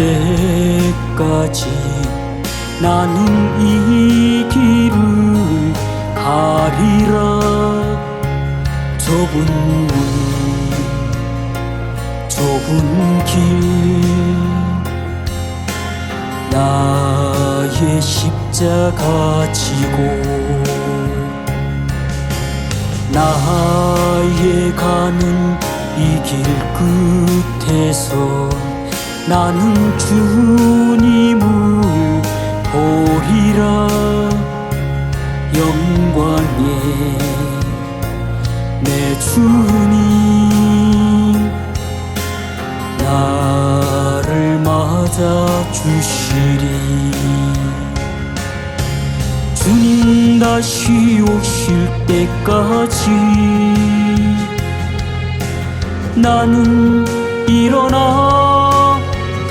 때까지 나는 이 길을 가리라. 좁은 문 좁은 길. 나의 십자가 지고 나의 가는 이 길 끝에서 나는 주님을 보리라. 영광에 내 주님 나를 맞아 주시리. 주님 다시 오실 때까지 나는 일어나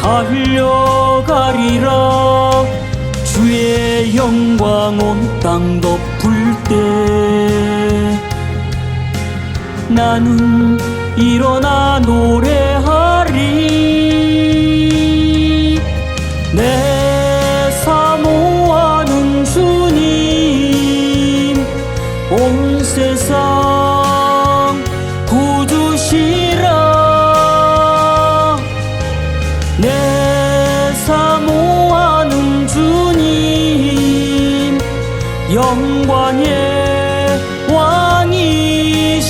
달려가리라. 주의 영광 온 땅 덮을 때 나는 일어나 노래 영광의 왕이시라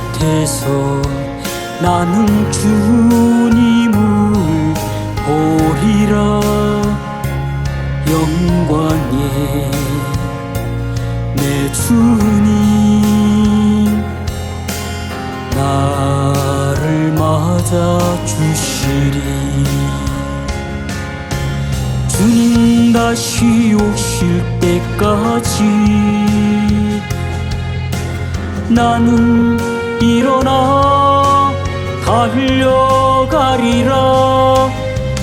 에서 나는 주님을 보리라. 영광에 내 주님 나를 맞아 주시리. 주님 다시 오실 때까지 나는 일어나 달려가리라.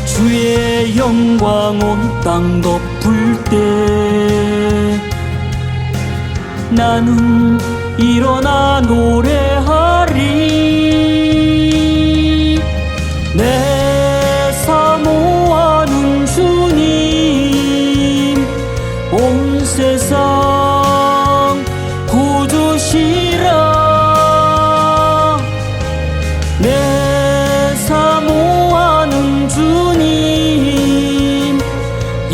주의 영광 온 땅 덮을 때 나는 일어나 노래